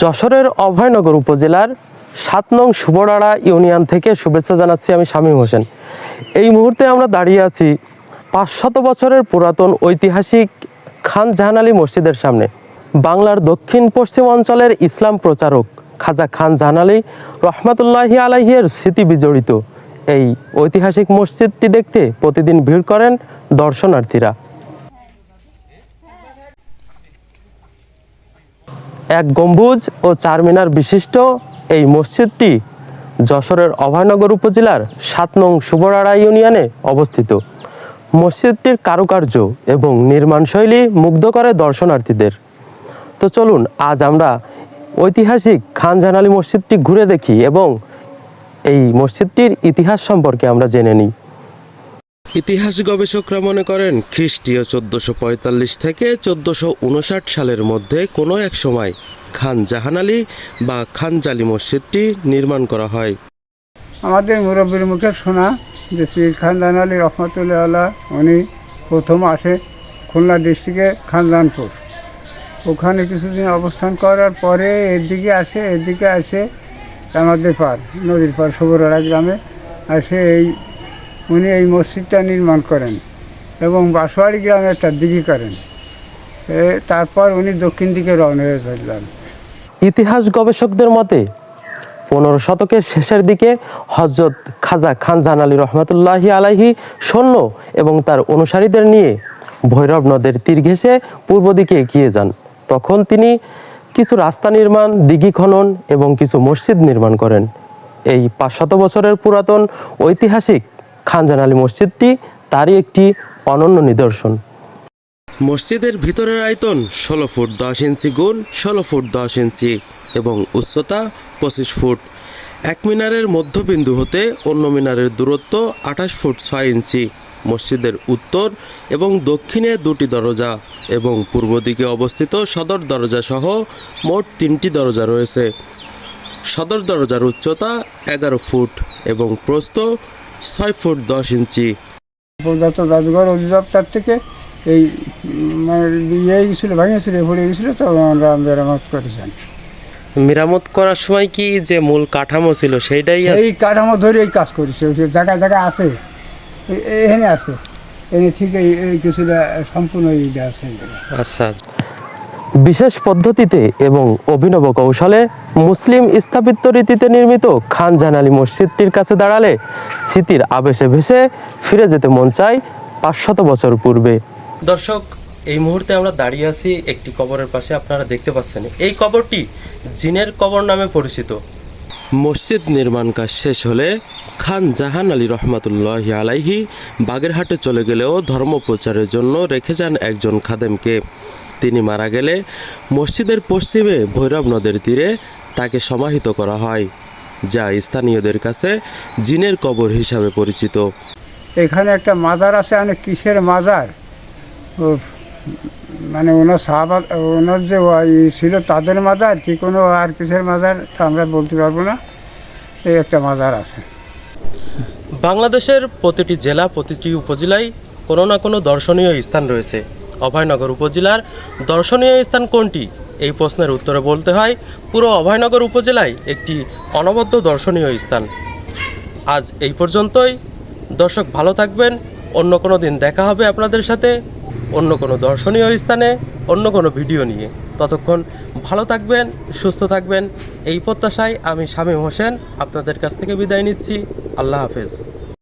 যশোরের অভয়নগর উপজেলার সাত নং সুবরাড়া ইউনিয়ন থেকে শুভেচ্ছা জানাচ্ছি আমি শামীম হোসেন। এই মুহূর্তে আমরা দাঁড়িয়ে আছি পাঁচশত বছরের পুরাতন ঐতিহাসিক খান জাহান আলী মসজিদের সামনে। বাংলার দক্ষিণ পশ্চিম অঞ্চলের ইসলাম প্রচারক খাজা খান জাহান আলী রহমতুল্লাহি আলাহিয়ের স্মৃতি বিজড়িত। এই ঐতিহাসিক মসজিদটি দেখতে প্রতিদিন ভিড় করেন দর্শনার্থীরা। এক গম্বুজ ও চার মিনার বিশিষ্ট এই মসজিদটি যশোরের অভয়নগর উপজেলার সাত নং সুবরাড়া ইউনিয়নে অবস্থিত। মসজিদটির কারুকার্য এবং নির্মাণশৈলী মুগ্ধ করে দর্শনার্থীদের। তো চলুন, আজ আমরা ঐতিহাসিক খান জানালি মসজিদটি ঘুরে দেখি এবং এই মসজিদটির ইতিহাস সম্পর্কে আমরা জেনে নিই। ইতিহাস গবেষকরা মনে করেন খ্রিস্টীয় চোদ্দশো পঁয়তাল্লিশ থেকে চোদ্দশো উনষাট সালের মধ্যে কোনো এক সময় খান জাহান আলী বা খানজালি মসজিদটি নির্মাণ করা হয়। আমাদের মুরব্বীর মুখে শোনা যে পীর খানদান আলী রহমতুল্লাহ আল্লাহ উনি প্রথম আসে খুলনা ডিস্ট্রিক্টে খানদানপুর ওখানে কিছুদিন অবস্থান করার পরে এদিকে আসে এদিকে আসে আমাদের পার, নদীর পার সবরাড়া গ্রামে। আসে এই, উনি এই মসজিদটা নির্মাণ করেন এবং বাসোয়ারি গ্রামে একটা দিঘি করেন। তারপর উনি দক্ষিণ দিকে রওনা হয়ে চললেন। ইতিহাস গবেষকদের মতে, পনেরো শতকের শেষের দিকে হজরত খাজা খান জান আলী রহমতুল্লাহি আলাহি সৈন্য এবং তার অনুসারীদের নিয়ে ভৈরব নদের তীর ঘেঁষে পূর্ব দিকে এগিয়ে যান। তখন তিনি কিছু রাস্তা নির্মাণ, দিঘি খনন এবং কিছু মসজিদ নির্মাণ করেন। এই পাঁচশত বছরের পুরাতন ঐতিহাসিক খান জান আলী মসজিদটি তারই একটি অনন্য নিদর্শন। মসজিদের ভিতরের আয়তন ষোলো ফুট দশ ইঞ্চি গুণ ষোলো ফুট দশ ইঞ্চি এবং উচ্চতা পঁচিশ ফুট। এক মিনারের মধ্যবিন্দু হতে অন্য মিনারের দূরত্ব আঠাশ ফুট ছয় ইঞ্চি। মসজিদের উত্তর এবং দক্ষিণে দুটি দরজা। এবং পূর্ব দিকে অবস্থিত সদর দরজা সহ মোট তিনটি দরজা রয়েছে। সদর দরজার উচ্চতা এগারো ফুট এবং প্রস্থ ছয় ফুট দশ ইঞ্চি। প্রদত্ত জাদুঘর অধিদপ্তর থেকে এই মানে ইয়ে গেছিল ভেঙেছিল পড়ে গেছিল তো আমরা মেরামত করেছেন। মেরামত করার সময় কি যে মূল কাঠামো ছিল সেইটাই এই কাঠামো ধরে এই কাজ করেছে জায়গায় জায়গায় আছে এখানে আছে। এনে ঠিক এই এই কিছুটা সম্পূর্ণ এইটা আছে। আচ্ছা। বিশেষ পদ্ধতিতে এবং অভিনব কৌশলে মুসলিম স্থাপত্য রীতিতে নির্মিত খান জানালি মসজিদটির কাছে দাঁড়ালে স্মৃতির আবেশে ভেসে ফিরে যেতে মন চায় পাঁচশত বছর পূর্বে। দর্শক এই মুহূর্তে আমরা দাঁড়িয়ে আছি একটি কবরের পাশে। আপনারা দেখতে পাচ্ছেন এই কবরটি জিনের কবর নামে পরিচিত। মসজিদ নির্মাণ কাজ শেষ হলে খান জাহান আলী রহমাতুল্লাহ আলাইহি বাগেরহাটে চলে গেলেও ধর্ম প্রচারের জন্য রেখে যান একজন খাদেমকে। তিনি মারা গেলে মসজিদের পশ্চিমে ভৈরব নদের তীরে তাকে সমাহিত করা হয়, যা স্থানীয়দের কাছে জিনের কবর হিসাবে পরিচিত। এখানে একটা মাজার আছে অনেক কিসের মাজার? মানে ওনার সাহাবা ওনার যে ছিল তাদের মাজার কি কোনো আর কিসের মাজার, তা আমরা বলতে পারব না। এই একটা মাজার আছে। বাংলাদেশের প্রতিটি জেলা, প্রতিটি উপজেলায় কোনো না কোনো দর্শনীয় স্থান রয়েছে। অভয়নগর উপজেলার দর্শনীয় স্থান কোনটি? এই প্রশ্নের উত্তরে বলতে হয়, পুরো অভয়নগর উপজেলায় একটি অনবদ্য দর্শনীয় স্থান। আজ এই পর্যন্তই। দর্শক ভালো থাকবেন। অন্য কোনো দিন দেখা হবে আপনাদের সাথে। অন্য কোনো দর্শনীয় স্থানে, অন্য কোনো ভিডিও নিয়ে। ততক্ষণ ভালো থাকবেন, সুস্থ থাকবেন। এই প্রত্যাশায় আমি শামীম হোসেন আপনাদের কাছ থেকে বিদায় নিচ্ছি। আল্লাহ হাফেজ।